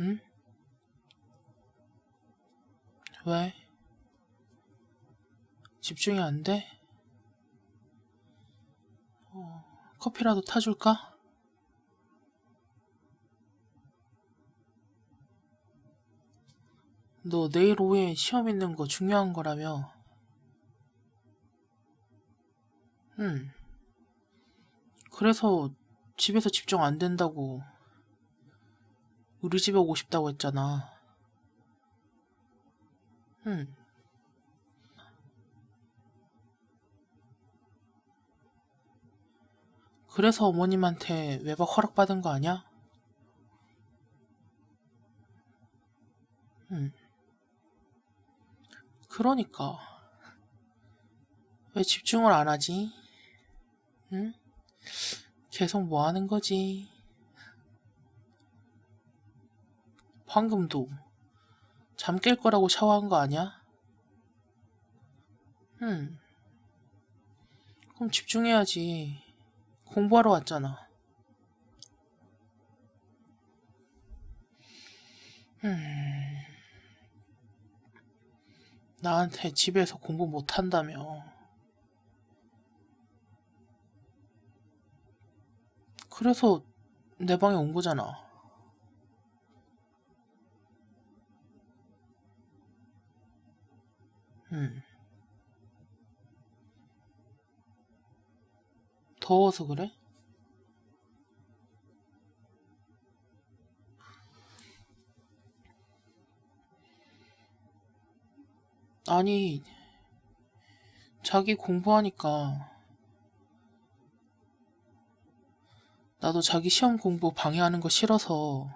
응? 왜? 집중이 안 돼? 어, 커피라도 타줄까? 너 내일 오후에 시험 있는 거 중요한 거라며. 응. 그래서 집에서 집중 안 된다고 우리 집에 오고 싶다고 했잖아. 응. 그래서 어머님한테 외박 허락받은 거 아니야? 응. 그러니까. 왜 집중을 안 하지? 응? 계속 뭐 하는 거지? 방금도 잠 깰 거라고 샤워한 거 아니야? 응. 그럼 집중해야지. 공부하러 왔잖아. 음. 나한테 집에서 공부 못 한다며. 그래서 내 방에 온 거잖아. 음. 더워서 그래? 아니, 자기 공부하니까 나도 자기 시험 공부 방해하는 거 싫어서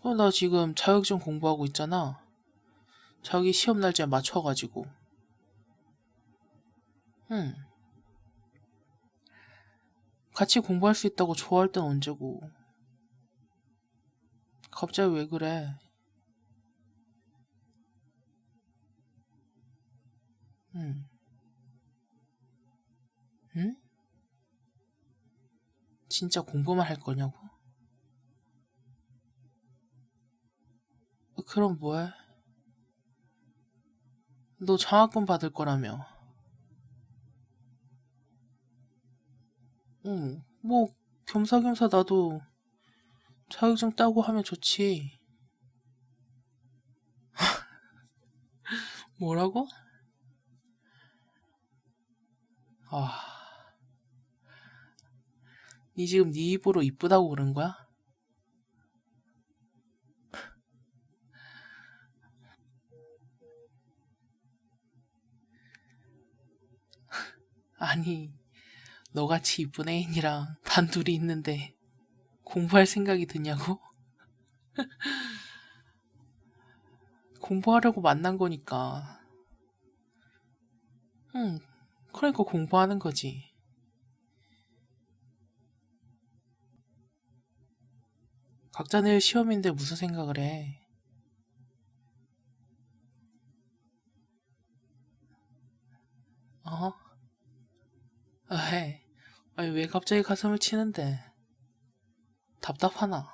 어, 나 지금 자격증 공부하고 있잖아. 자기 시험 날짜에 맞춰가지고. 응. 같이 공부할 수 있다고 좋아할 땐 언제고. 갑자기 왜 그래? 응. 응? 진짜 공부만 할 거냐고? 그럼 뭐해? 너 장학금 받을 거라며. 응, 뭐, 겸사겸사 나도 자격증 따고 하면 좋지. 뭐라고? 아, 니 지금 네 입으로 이쁘다고 그런 거야? 아니, 너같이 이쁜 애인이랑 단둘이 있는데 공부할 생각이 드냐고? 공부하려고 만난 거니까. 응, 그러니까 공부하는 거지. 각자 내일 시험인데 무슨 생각을 해? 어? 에이, 아니 왜 갑자기 가슴을 치는데? 답답하나?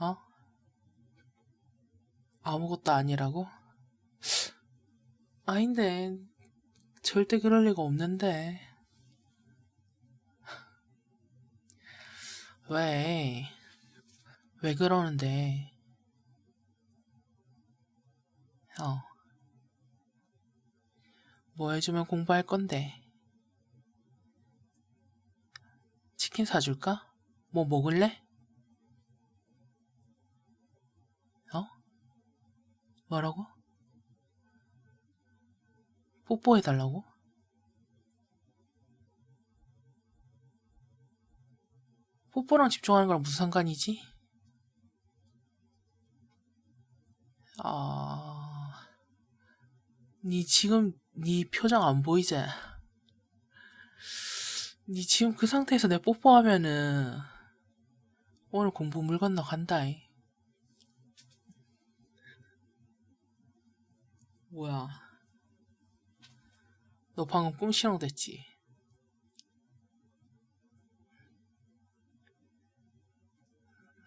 어? 아무것도 아니라고? 아닌데, 절대 그럴 리가 없는데. 왜? 왜 그러는데? 어. 뭐 해주면 공부할 건데? 치킨 사줄까? 뭐 먹을래? 어? 뭐라고? 뽀뽀해달라고? 뽀뽀랑 집중하는 거랑 무슨 상관이지? 아, 니 지금 니 표정 안 보이지? 니 지금 그 상태에서 내 뽀뽀하면은 오늘 공부 물 건너 간다이. 뭐야? 너 방금 꿈신앙 됐지?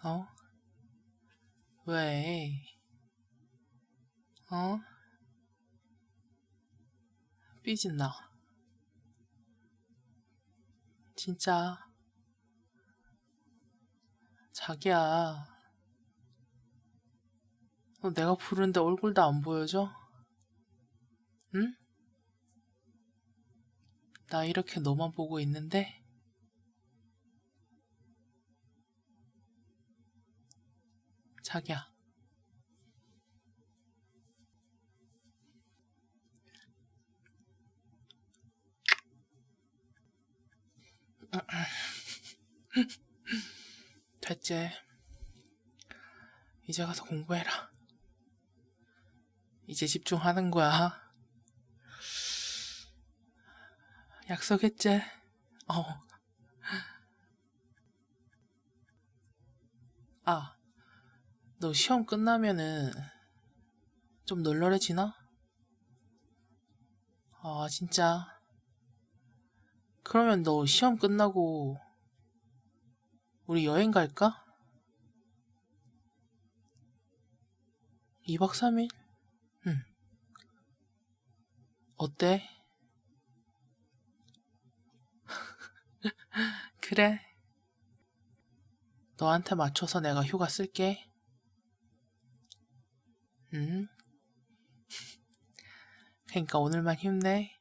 어? 왜? 어? 삐진나. 진짜. 자기야. 너 내가 부르는데 얼굴도 안 보여줘? 응? 나 이렇게 너만 보고 있는데? 자기야. 됐지. 이제 가서 공부해라. 이제 집중하는 거야. 약속했지? 어. 아, 너 시험 끝나면은 좀 널널해지나? 아, 진짜. 그러면 너 시험 끝나고 우리 여행 갈까? 2박 3일? 응. 어때? 그래. 너한테 맞춰서 내가 휴가 쓸게. 응? 그러니까 오늘만 힘내.